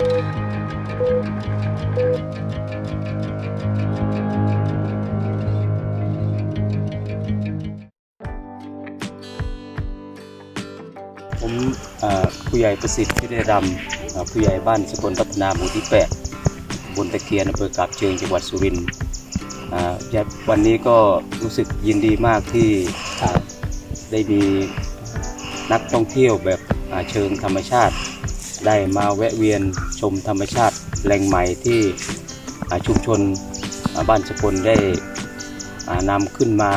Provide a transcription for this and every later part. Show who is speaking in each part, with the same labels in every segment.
Speaker 1: ผมผู้ใหญ่ประสิทธิ์พิเรรำผู้ใหญ่บ้านสกลพัฒนาหมู่ที่ 8 บนตะเคียนอำเภอกาบเชิงจังหวัดสุรินทร์วันนี้ก็รู้สึกยินดีมากที่ได้มีนักท่องเที่ยวแบบเชิงธรรมชาติ ได้มาแวะเวียนชมธรรมชาติแหล่งใหม่ที่อ่าชุมชนอ่าบ้านสกลได้อ่านำขึ้นมา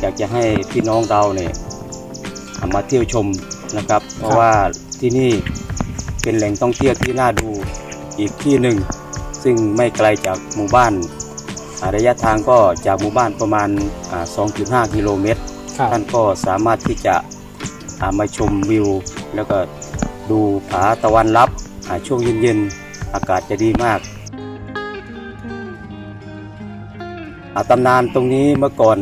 Speaker 1: อยากจะให้พี่น้องเราเนี่ยอ่ามาเที่ยวชมนะครับ เพราะว่าที่นี่เป็นแหล่งท่องเที่ยวที่น่าดูอีกที่หนึ่ง ซึ่งไม่ไกลจากหมู่บ้านอ่าระยะทางก็จากหมู่บ้านประมาณอ่า2.5 กิโลเมตร
Speaker 2: ครับ
Speaker 1: ท่านก็สามารถที่จะอ่ามาชมวิว แล้วก็ ดูผาตะวันรับช่วงเย็นๆ อากาศจะดีมากอาตำนานตรงนี้เมื่อก่อน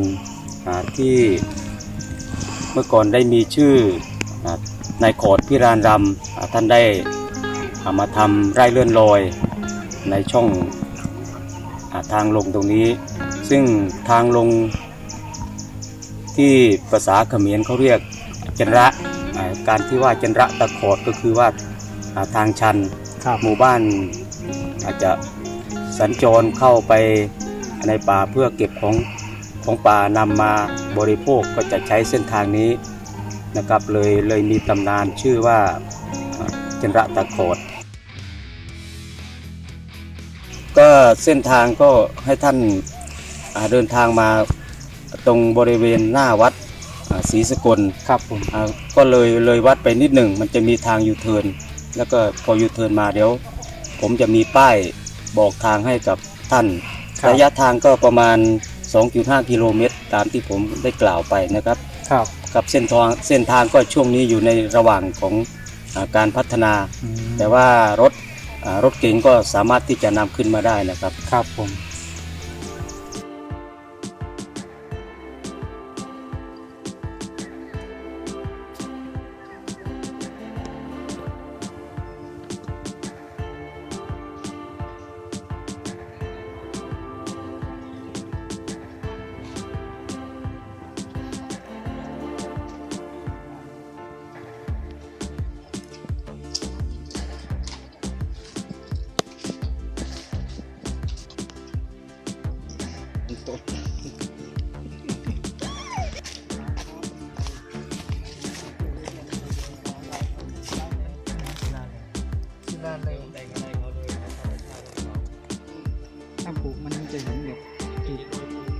Speaker 1: อที่เมื่อก่อนได้มีชื่ออนายขอดพิรานรำท่านได้ามาทำไร่เลื่อนลอยในช่องอาทางลงตรงนี้ ซึ่งทางลงที่ภาษาเขมรเขาเรียกจันระ การที่ว่าจันระตะขอดก็คือว่าอ่าทางชัน
Speaker 2: ครับ
Speaker 1: หมู่บ้านอาจจะสัญจรเข้าไปในป่าเพื่อเก็บของของป่านำมาบริโภคก็จะใช้เส้นทางนี้นะครับเลยเลยมีตำนานชื่อว่าอ่าจันระตะขอด ก็เส้นทางก็ให้ท่านอ่าเดินทางมาตรงบริเวณหน้าวัดอ่า ศรีสกล
Speaker 2: ครับผม
Speaker 1: อ่าก็เลยเลยวัดไปนิดหนึ่งมันจะมีทางยูเทิร์นแล้วก็พอยูเทิร์นมาเดี๋ยว ผมจะมีป้ายบอกทางให้กับท่าน
Speaker 2: ครับ
Speaker 1: ระยะทางก็ประมาณ 2.5 กิโลเมตร ตามที่ผมได้กล่าวไปนะครับ
Speaker 2: ครับ
Speaker 1: กับเส้นทางเส้นทางก็ช่วงนี้อยู่ในระหว่างของอาการพัฒนา
Speaker 2: อืม
Speaker 1: แต่ว่ารถอ่ารถเก๋งก็สามารถที่จะนำขึ้นมาได้นะครับ
Speaker 2: ครับผม ถ้าปลูกมันจะเห็นแบบจุด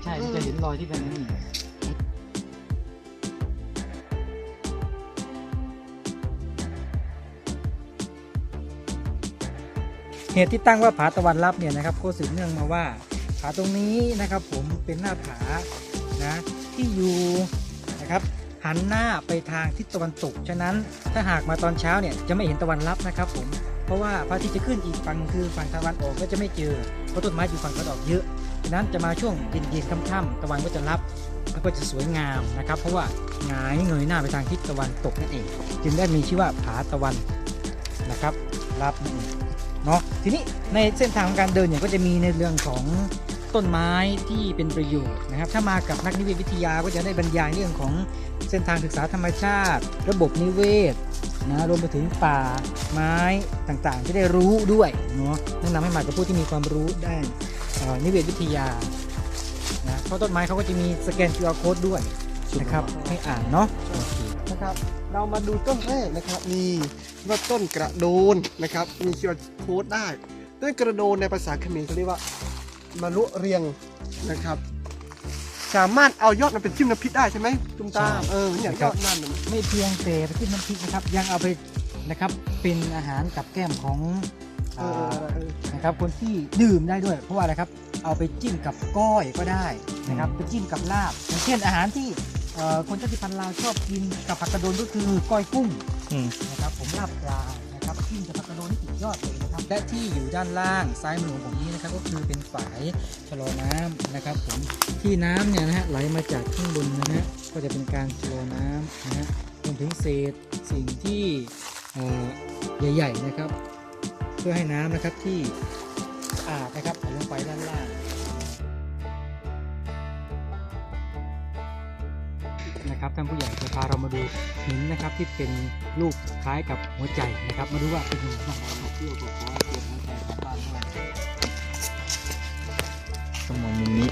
Speaker 2: ใช่มันจะเห็นรอยที่เป็นนี่เหตุที่ตั้งว่าผาตะวันรับเนี่ยนะครับก็สืบเนื่องมาว่าาตรงนี้นะครับผมเป็นหน้าผานะที่อยู่นะครับหันหน้าไปทางทิศตะวันตก ฉะนั้นถ้าหากมาตอนเช้าเนี่ยจะไม่เห็นตะวันรับนะครับผม เพราะว่าพระอาทิตย์จะขึ้นอีกฝั่งคือฝั่งตะวันออกก็จะไม่เจอ เพราะต้นไม้อยู่ฝั่งตะวันออกเยอะ ฉะนั้นจะมาช่วงเย็นๆค่ำๆตะวันก็จะรับแล้วก็จะสวยงามนะครับ เพราะว่าหงายเงยหน้าไปทางทิศตะวันตกนั่นเอง จึงได้มีชื่อว่าผาตะวันนะครับรับนั่นเองเนาะทีนี้ในเส้นทางของการเดินเนี่ยก็จะมีในเรื่องของ ต้นไม้ที่เป็นประโยชน์นะครับ ถ้ามากับนักนิเวศวิทยาก็จะได้บรรยายเรื่องของเส้นทางศึกษาธรรมชาติ ระบบนิเวศนะรวมไปถึงป่าไม้ต่างๆ ที่ได้รู้ด้วยเนาะแนะนำให้มากับผู้ที่มีความรู้ด้านเอ่อนิเวศวิทยานะเพราะต้นไม้เขาก็จะมีสแกน QR code ด้วยนะครับให้อ่านเนาะโอเค
Speaker 3: นะครับเรามาดูต้นแรกนะครับนี่ว่าต้นกระโดนนะครับมีคิวโค้ดได้ต้นกระโดนในภาษาเขมรเขาเรียกว่า มะลุเรียงนะครับ สามารถเอายอดมันเป็นจิ้มน้ำพริกได้ใช่ไหมตุ้มตามเออเนี่ยยอดนั่นน่ะ
Speaker 2: ไม่เพียงแต่ไปกินน้ำพริกนะครับ ยังเอาไปนะครับเป็นอาหารกับแก้มของ
Speaker 3: เอ
Speaker 2: อ่
Speaker 3: อาเออ
Speaker 2: นะครับคนที่ดื่มได้ด้วย เพราะว่าอะไรครับเอาไปจิ้มกับก้อยก็ได้นะครับไปจิ้มกับลาบอย่างเช่นอาหารที่เอ่อคนชาติพันธุ์ลาวชอบกินกับผักกระโดนก็คือก้อยกุ้งนะครับผมลาบปลานะครับจิ้มกับผักกระโดนนี่สุดยอดเลยนะครับ และที่อยู่ด้านล่างซ้ายมือของผมนี้นะครับก็คือเป็นฝายชะลอน้ำนะครับผมที่น้ำเนี่ยนะฮะไหลมาจากข้างบนนะฮะก็จะเป็นการชะลอน้ำนะฮะรวมถึงเศษสิ่งที่ใหญ่ ๆ นะครับ เพื่อให้น้ำนะครับที่สะอาดนะครับไหลลงไปด้านล่าง นะครับท่านผู้ใหญ่จะพาเรามาดูหินนะครับที่เป็นรูปคล้ายกับหัวใจนะครับ มาดูว่าเป็นยังไงบ้างเที่ยวกับขอให้เกิดหัวใจกลับบ้านด้วย
Speaker 4: ต้องมองมุมนี้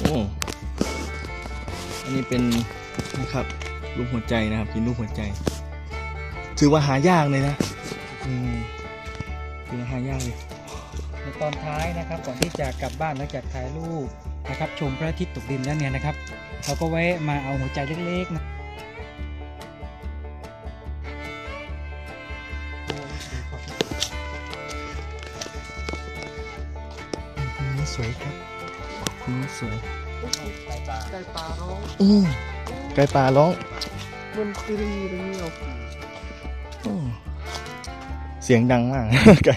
Speaker 4: โอ้อันนี้เป็นนะครับรูปหัวใจนะครับเป็นรูปหัวใจ ถือว่าหายากเลยนะอืมถือว่าหายากเลย
Speaker 2: ในตอนท้ายนะครับก่อนที่จะกลับบ้านหลังจากถ่ายรูป นะครับชมพระอาทิตย์ตกดินแล้วเนี่ยนะครับ เราก็แวะมาเอาหัวใจเล็กๆนะ
Speaker 4: มุมนี้สวยครับมุมนี้สวย
Speaker 3: ไก่ป่าร้อง
Speaker 4: อืมไก่ป่าร้อง
Speaker 3: มันตรีเลยเนี่ยเอา
Speaker 4: อืมเสียงดังมากไก่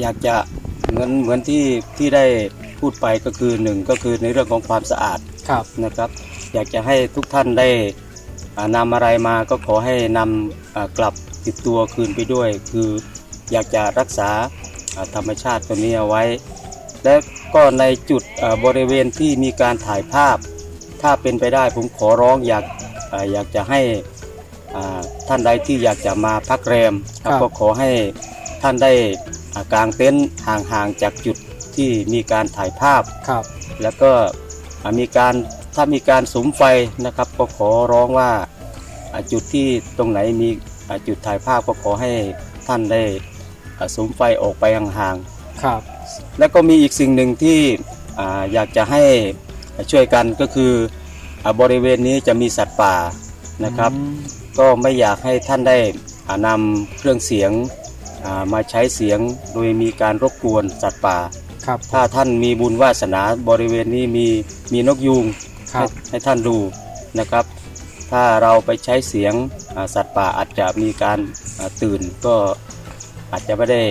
Speaker 1: อยากจะเหมือนเหมือนที่ที่ได้พูดไปก็คือหนึ่งก็คือในเรื่องของความสะอาด
Speaker 2: ครับ
Speaker 1: นะครับ อยากจะให้ทุกท่านได้อ่านำอะไรมาก็ขอให้นำอ่ากลับติดตัวคืนไปด้วย คืออยากจะรักษาอ่าธรรมชาติตัวนี้เอาไว้ และก็ในจุดอ่าบริเวณที่มีการถ่ายภาพ ถ้าเป็นไปได้ผมขอร้องอยากอ่าอยากจะให้อ่าท่านใดที่อยากจะมาพักแรมครับก็ขอให้ท่านได้ อ่ากางเต็นท์ห่างๆจากจุดที่มีการถ่ายภาพ
Speaker 2: ครับ
Speaker 1: แล้วก็อ่ามีการถ้ามีการสุมไฟนะครับ ก็ขอร้องว่าอ่าจุดที่ตรงไหนมีอ่าจุดถ่ายภาพก็ขอให้ท่านได้อ่าสุมไฟออกไปห่าง
Speaker 2: ครับ
Speaker 1: ๆแล้วก็มีอีกสิ่งหนึ่งที่อ่าอยากจะให้ช่วยกันก็คืออาบริเวณนี้จะมีสัตว์ป่านะครับ ก็ไม่อยากให้ท่านได้อ่านำเครื่องเสียงอ่า มาใช้เสียงโดยมีการรบกวนสัตว์ป่า
Speaker 2: ครับ
Speaker 1: ถ้าท่านมีบุญวาสนาบริเวณนี้มีมีนกยูง
Speaker 2: ครั
Speaker 1: ให้
Speaker 2: บ
Speaker 1: ให้ท่านดูนะครับ ถ้าเราไปใช้เสียงอ่าสัตว์ป่าอาจจะมีการอ่าตื่นก็อาจจะไม่ได้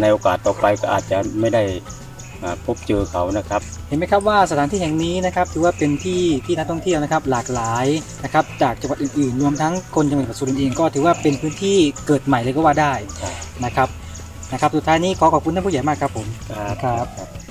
Speaker 1: ในโอกาสต่อไปก็อาจจะไม่ได้อ่า พบเจอเขานะครับ
Speaker 2: เห็นไหมครับว่าสถานที่แห่งนี้นะครับถือว่าเป็นที่ที่นักท่องเที่ยวนะครับหลากหลายนะครับจากจังหวัดอื่นๆ รวมทั้งคนจังหวัดสุรินทร์เองก็ถือว่าเป็นพื้นที่เกิดใหม่เลยก็ว่าได้
Speaker 1: ครับ
Speaker 2: นะครับนะครับสุดท้ายนี้ขอขอบคุณท่านผู้ใหญ่มากครับผม
Speaker 1: ครับ
Speaker 2: ครับ
Speaker 1: ครับ